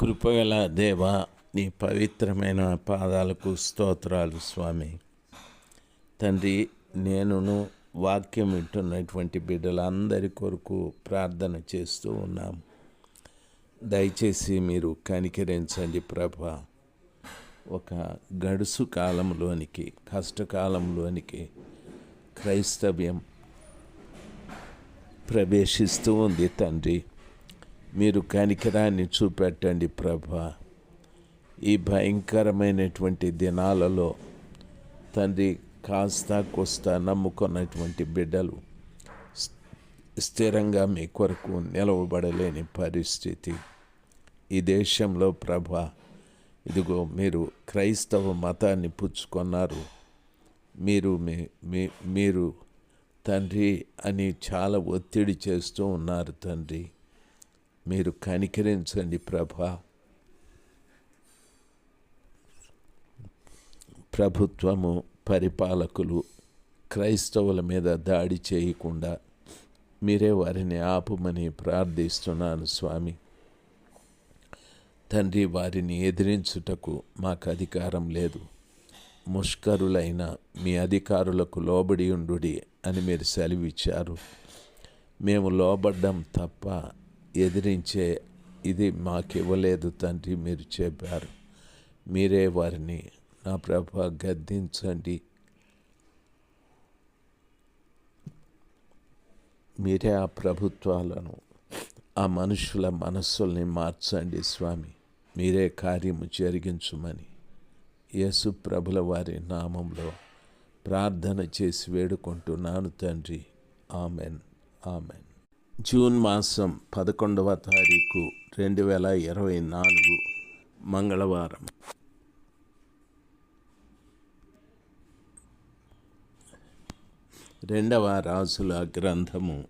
కృపగల దేవ నీ పవిత్రమైన పాదాలకు స్తోత్రాలు స్వామి. తండ్రి నేనును వాక్యం వింటున్నటువంటి బిడ్డలందరి కొరకు ప్రార్థన చేస్తూ ఉన్నాం. దయచేసి మీరు కనికరించండి ప్రభ. ఒక గడుసు కాలంలోనికి కష్టకాలంలోనికి క్రైస్తవ్యం ప్రవేశిస్తూ ఉంది తండ్రి. మీరు కనికరాన్ని చూపెట్టండి ప్రభా. ఈ భయంకరమైనటువంటి దినాలలో తండ్రి కాస్త కోస్త నమ్ముకున్నటువంటి బిడ్డలు స్థిరంగా మీ కొరకు నిలవబడలేని పరిస్థితి. ఈ దేశంలో ప్రభ ఇదిగో మీరు క్రైస్తవ మతాన్ని పుచ్చుకున్నారు. మీరు మీ మీరు తండ్రి అని చాలా ఒత్తిడి చేస్తూ ఉన్నారు తండ్రి. మీరు కనికరించండి ప్రభా. ప్రభుత్వము పరిపాలకులు క్రైస్తవుల మీద దాడి చేయకుండా మీరే వారిని ఆపమని ప్రార్థిస్తున్నాను స్వామి. తండ్రి వారిని ఎదిరించుటకు మాకు అధికారం లేదు. ముష్కరులైన మీ అధికారులకు లోబడి ఉండు అని మీరు సెలవిచ్చారు. మేము లోబడ్డం తప్ప ఎదిరించే ఇది మాకు ఇవ్వలేదు తండ్రి మీరు చెప్పారు. మీరే వారిని నా ప్రభ గద్దించండి. మీరే ఆ ప్రభుత్వాలను ఆ మనుషుల మనస్సుల్ని మార్చండి స్వామి. మీరే కార్యము జరిగించుమని యేసు ప్రభుల వారి నామంలో ప్రార్థన చేసి వేడుకుంటున్నాను తండ్రి. ఆమెన్. ఆమెన్. జూన్ మాసం పదకొండవ తారీఖు రెండు వేల ఇరవై నాలుగు మంగళవారం. రెండవ రాజుల గ్రంథము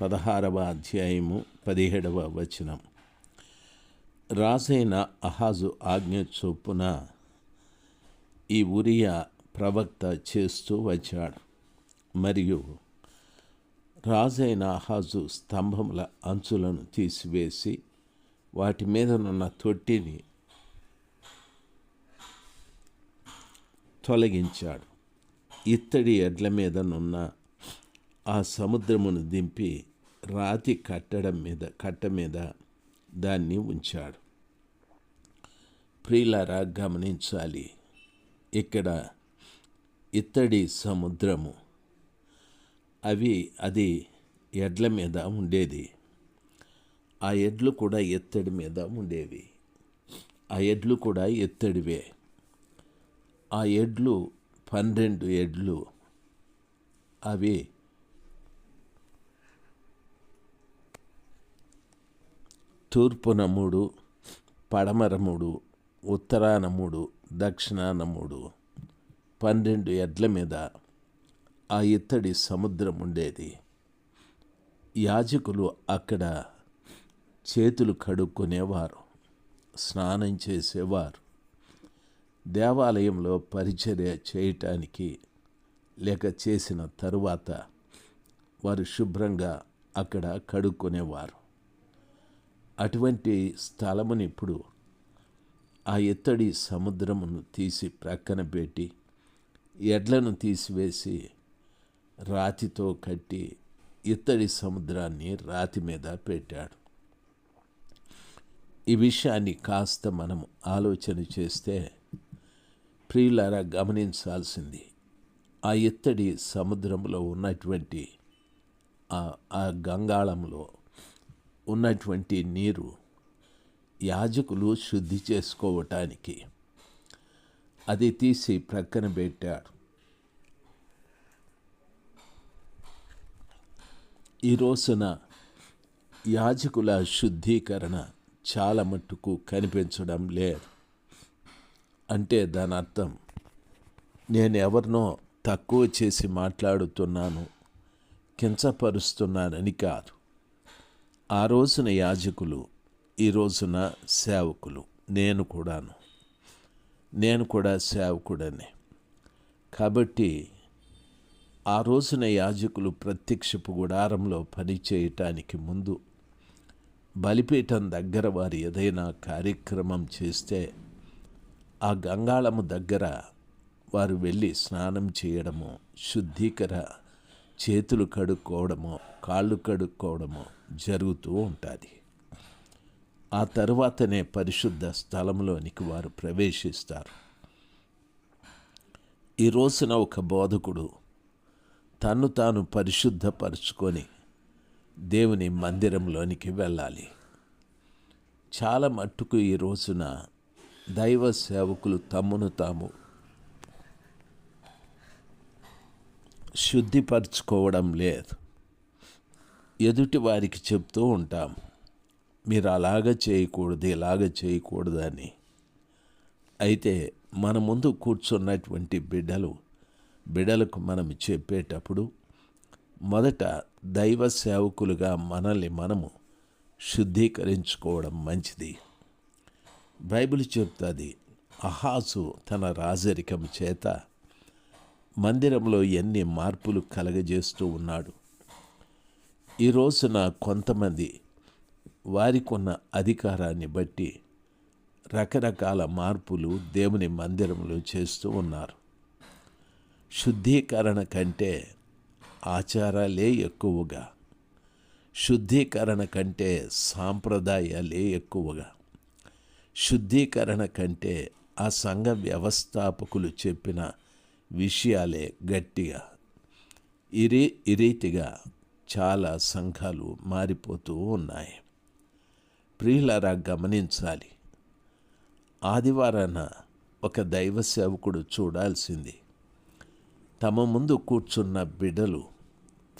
పదహారవ అధ్యాయము పదిహేడవ వచనం. రాజైన అహాజు ఆజ్ఞ చొప్పున ఈ ఉరియా ప్రవక్త చేస్తూ వచ్చాడు. మరియు రాజైన అహాజు స్తంభముల అంచులను తీసివేసి వాటి మీదనున్న తొట్టిని తొలగించాడు. ఇత్తడి ఎడ్ల మీదనున్న ఆ సముద్రమును దింపి రాతి కట్టడం మీద కట్ట మీద దాన్ని ఉంచాడు. ప్రియులారా గమనించాలి. ఇక్కడ ఇత్తడి సముద్రము అవి అది ఎడ్ల మీద ఉండేది. ఆ ఎడ్లు కూడా ఎత్తడి మీద ఉండేవి. ఆ ఎడ్లు కూడా ఎత్తడివే. ఆ ఎడ్లు పన్నెండు ఎడ్లు. అవి తూర్పున మూడు పడమర మూడు ఉత్తరాన మూడు దక్షిణాన మూడు పన్నెండు ఎడ్ల మీద ఆ ఇత్తడి సముద్రం ఉండేది యాజకులు అక్కడ చేతులు కడుక్కునేవారు స్నానం చేసేవారు. దేవాలయంలో పరిచర్య చేయటానికి లేక చేసిన తరువాత వారు శుభ్రంగా అక్కడ కడుక్కునేవారు. అటువంటి స్థలముని ఇప్పుడు ఆ ఎత్తడి సముద్రమును తీసి ప్రక్కన పెట్టి ఎడ్లను తీసివేసి రాతితో కట్టి ఇత్తడి సముద్రాన్ని రాతి మీద పెట్టాడు. ఈ విషయాన్ని కాస్త మనం ఆలోచన చేస్తే ప్రియులారా గమనించాల్సింది ఆ ఇత్తడి సముద్రంలో ఉన్నటువంటి ఆ గంగాళంలో ఉన్నటువంటి నీరు యాజకులు శుద్ధి చేసుకోవటానికి అది తీసి ప్రక్కన పెట్టాడు ఈ రోజున యాజకుల శుద్ధీకరణ చాలా మట్టుకు కనిపించడం లేదు. అంటే దాని అర్థం నేను ఎవరినో తక్కువ చేసి మాట్లాడుతున్నాను కించపరుస్తున్నానని కాదు. ఆ రోజున యాజకులు ఈ రోజున సేవకులు నేను కూడాను. నేను కూడా సేవకుడనే. కాబట్టి ఆ రోజున యాజకులు ప్రత్యక్షపు గుడారంలో పనిచేయటానికి ముందు బలిపీఠం దగ్గర వారు ఏదైనా కార్యక్రమం చేస్తే ఆ గంగాళము దగ్గర వారు వెళ్ళి స్నానం చేయడము శుద్ధీకర చేతులు కడుక్కోవడము కాళ్ళు కడుక్కోవడము జరుగుతూ ఉంటుంది. ఆ తరువాతనే పరిశుద్ధ స్థలంలోనికి వారు ప్రవేశిస్తారు. ఈ రోజున ఒక బోధకుడు తను తాను పరిశుద్ధపరుచుకొని దేవుని మందిరంలోనికి వెళ్ళాలి. చాలా మట్టుకు ఈ రోజున దైవ సేవకులు తమ్మును తాము శుద్ధిపరచుకోవడం లేదు. ఎదుటి వారికి చెప్తూ ఉంటాం మీరు అలాగ చేయకూడదు ఇలాగ చేయకూడదని అయితే మన ముందు కూర్చున్నటువంటి బిడ్డలు బిడలకు మనం చెప్పేటప్పుడు మొదట దైవ సేవకులుగా మనల్ని మనము శుద్ధీకరించుకోవడం మంచిది. బైబిల్ చెప్తుంది అహాసు తన రాజరికం చేత మందిరంలో ఎన్ని మార్పులు కలగజేస్తూ ఉన్నాడు. ఈ రోజున కొంతమంది వారికి ఉన్న అధికారాన్ని బట్టి రకరకాల మార్పులు దేవుని మందిరంలో చేస్తూ ఉన్నారు. శుద్ధీకరణ కంటే ఆచారాలే ఎక్కువగా. శుద్ధీకరణ కంటే సాంప్రదాయాలే ఎక్కువగా. శుద్ధీకరణ కంటే ఆ సంఘ వ్యవస్థాపకులు చెప్పిన విషయాలే గట్టిగా. ఇరి ఈ రీతిగా చాలా సంఘాలు మారిపోతూ ఉన్నాయి. ప్రియులరా గమనించాలి. ఆదివారాన ఒక దైవ సేవకుడు చూడాల్సింది. తమ ముందు కూర్చున్న బిడ్డలు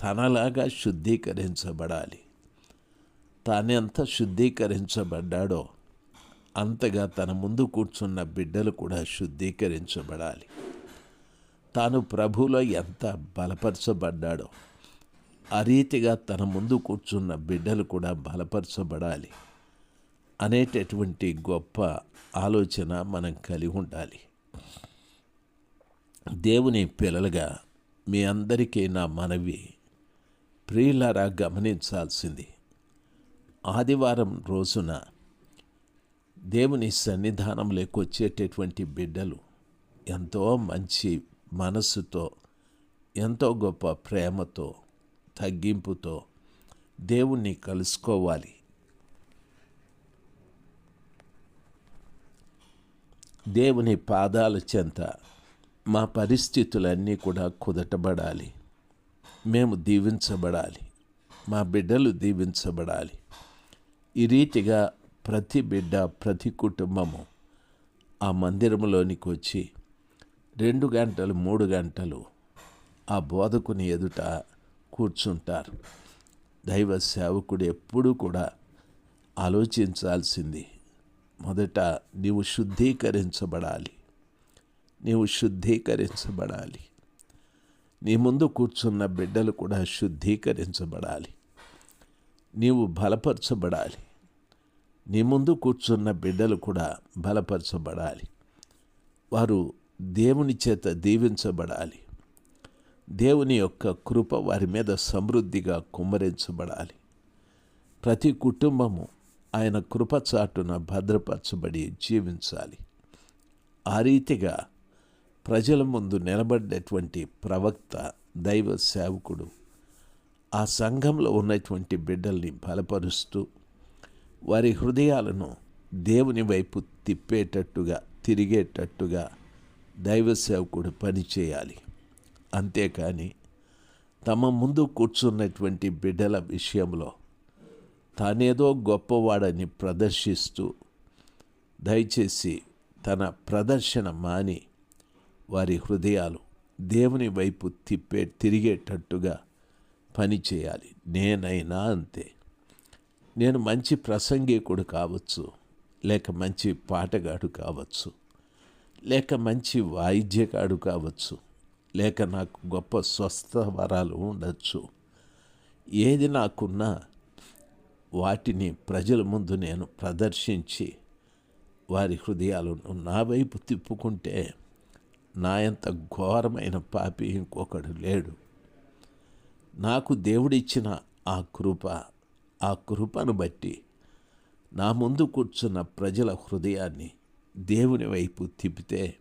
తనలాగా శుద్ధీకరించబడాలి. తానెంత శుద్ధీకరించబడ్డాడో అంతగా తన ముందు కూర్చున్న బిడ్డలు కూడా శుద్ధీకరించబడాలి. తాను ప్రభులో ఎంత బలపరచబడ్డాడో ఆ రీతిగా తన ముందు కూర్చున్న బిడ్డలు కూడా బలపరచబడాలి అనేటటువంటి గొప్ప ఆలోచన మనం కలిగి ఉండాలి. దేవుని పిల్లలుగా మీ అందరికీ నా మనవి. ప్రియులారా గమనించాల్సింది. ఆదివారం రోజున దేవుని సన్నిధానంలోకి వచ్చేటటువంటి బిడ్డలు ఎంతో మంచి మనస్సుతో ఎంతో గొప్ప ప్రేమతో తగ్గింపుతో దేవుణ్ణి కలుసుకోవాలి. దేవుని పాదాల చెంత మా పరిస్థితులన్నీ కూడా కుదటబడాలి. మేము దీవించబడాలి. మా బిడ్డలు దీవించబడాలి. ఈ రీతిగా ప్రతి బిడ్డ ప్రతి కుటుంబము ఆ మందిరంలోనికి వచ్చి రెండు గంటలు మూడు గంటలు ఆ బోధకుని ఎదుట కూర్చుంటారు. దైవ సేవకుడు ఎప్పుడూ కూడా ఆలోచించాల్సింది మొదట నీవు శుద్ధీకరించబడాలి. నీవు శుద్ధీకరించబడాలి. నీ ముందు కూర్చున్న బిడ్డలు కూడా శుద్ధీకరించబడాలి. నీవు బలపరచబడాలి. నీ ముందు కూర్చున్న బిడ్డలు కూడా బలపరచబడాలి. వారు దేవుని చేత దీవించబడాలి. దేవుని యొక్క కృప వారి మీద సమృద్ధిగా కుమ్మరించబడాలి. ప్రతి కుటుంబము ఆయన కృప చాటున భద్రపరచబడి జీవించాలి. ఆ రీతిగా ప్రజల ముందు నిలబడ్డటువంటి ప్రవక్త దైవ సేవకుడు ఆ సంఘంలో ఉన్నటువంటి బిడ్డల్ని బలపరుస్తూ వారి హృదయాలను దేవుని వైపు తిప్పేటట్టుగా తిరిగేటట్టుగా దైవ సేవకుడు పనిచేయాలి అంతేకాని తమ ముందు కూర్చున్నటువంటి బిడ్డల విషయంలో తానేదో గొప్పవాడని ప్రదర్శిస్తూ దయచేసి తన ప్రదర్శన మాని వారి హృదయాలు దేవుని వైపు తిప్పే తిరిగేటట్టుగా పనిచేయాలి నేనైనా అంతే. నేను మంచి ప్రసంగికుడు కావచ్చు లేక మంచి పాటగాడు కావచ్చు లేక మంచి వాయిద్యగాడు కావచ్చు లేక నాకు గొప్ప స్వస్థ వరాలు ఉండొచ్చు. ఏది నాకున్నా వాటిని ప్రజల ముందు నేను ప్రదర్శించి వారి హృదయాలను నా వైపు తిప్పుకుంటే నా ఎంత ఘోరమైన పాపి ఇంకొకడు లేడు. నాకు దేవుడిచ్చిన ఆ కృప ఆ కృపను బట్టి నా ముందు కూర్చున్న ప్రజల హృదయాన్ని దేవుని వైపు తిప్పితే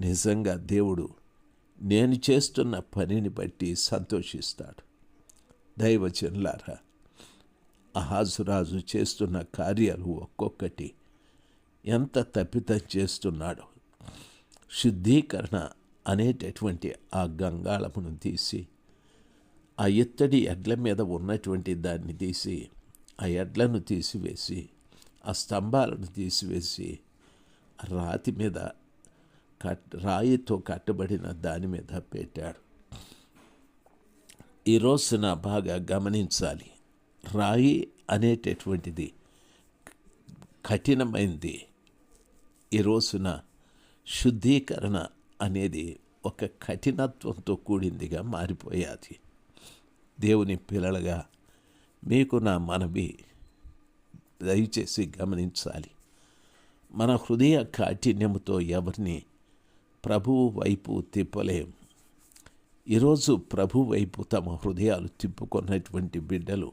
నిజంగా దేవుడు నేను చేస్తున్న పనిని బట్టి సంతోషిస్తాడు. దైవచనులారా అహాజురాజు చేస్తున్న కార్యాలు ఒక్కొక్కటి ఎంత తప్పితం చేస్తున్నాడో శుద్ధీకరణ అనేటటువంటి ఆ గంగాళమును తీసి ఆ ఎత్తడి ఎడ్ల మీద ఉన్నటువంటి దాన్ని తీసి ఆ ఎడ్లను తీసివేసి ఆ స్తంభాలను తీసివేసి రాతి మీద కట్ రాయితో కట్టబడిన దాని మీద పెట్టాడు. ఈ రోజున బాగా గమనించాలి. రాయి అనేటటువంటిది కఠినమైంది. ఈ రోజున శుద్ధీకరణ అనేది ఒక కఠినత్వంతో కూడిందిగా మారిపోయాది. దేవుని పిల్లలుగా మీకు నా మనవి దయచేసి గమనించాలి. మన హృదయ కాఠిన్యముతో ఎవరిని ప్రభువు వైపు తిప్పలేం. ఈరోజు ప్రభు వైపు తమ హృదయాలు తిప్పుకున్నటువంటి బిడ్డలు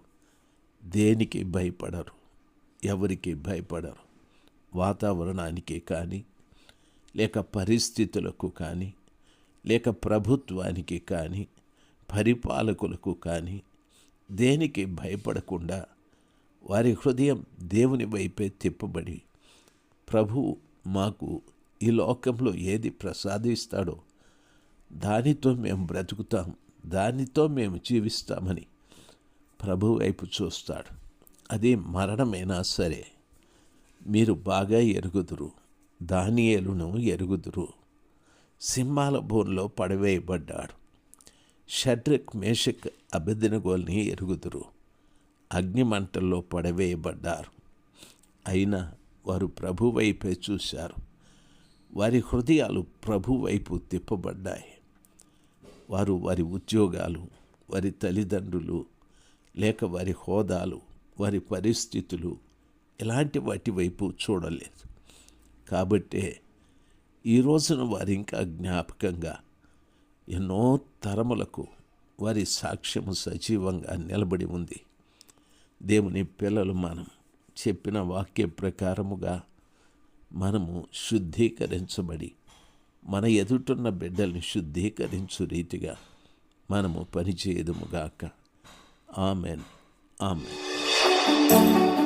దేనికి భయపడరు? ఎవరికి భయపడరు? వాతావరణానికి కానీ లేక పరిస్థితులకు కానీ లేక ప్రభుత్వానికి కానీ పరిపాలకులకు కానీ దేనికి భయపడకుండా వారి హృదయం దేవుని వైపే తిప్పబడి ప్రభు మాకు ఈ లోకంలో ఏది ప్రసాదిస్తాడో దానితో మేము బ్రతుకుతాం దానితో మేము జీవిస్తామని ప్రభు వైపు చూస్తాడు. అది మరణమైనా సరే మీరు బాగా ఎరుగుదురు. దానియేలును ఎరుగుదురు. సింహాల బోన్లో పడవేయబడ్డాడు. షడ్రిక్ మేషక్ అభిదినగోల్ని ఎరుగుదురు. అగ్నిమంటల్లో పడవేయబడ్డారు. అయినా వారు ప్రభు వైపే చూశారు. వారి హృదయాలు ప్రభు వైపు తిప్పబడ్డాయి. వారు వారి ఉద్యోగాలు వారి తల్లిదండ్రులు లేక వారి హోదాలు వారి పరిస్థితులు ఇలాంటి వాటి వైపు చూడలేదు. కాబట్టే ఈ రోజున వారి ఇంకా జ్ఞాపకంగా ఎన్నో తరములకు వారి సాక్ష్యము సజీవంగా నిలబడి ఉంది. దేవుని పిల్లలు మనం చెప్పిన వాక్య ప్రకారముగా మనము శుద్ధీకరించబడి మన ఎదుటున్న బిడ్డల్ని శుద్ధీకరించు రీతిగా మనము పనిచేయదుముగాక ఆమెన్. ఆమెన్.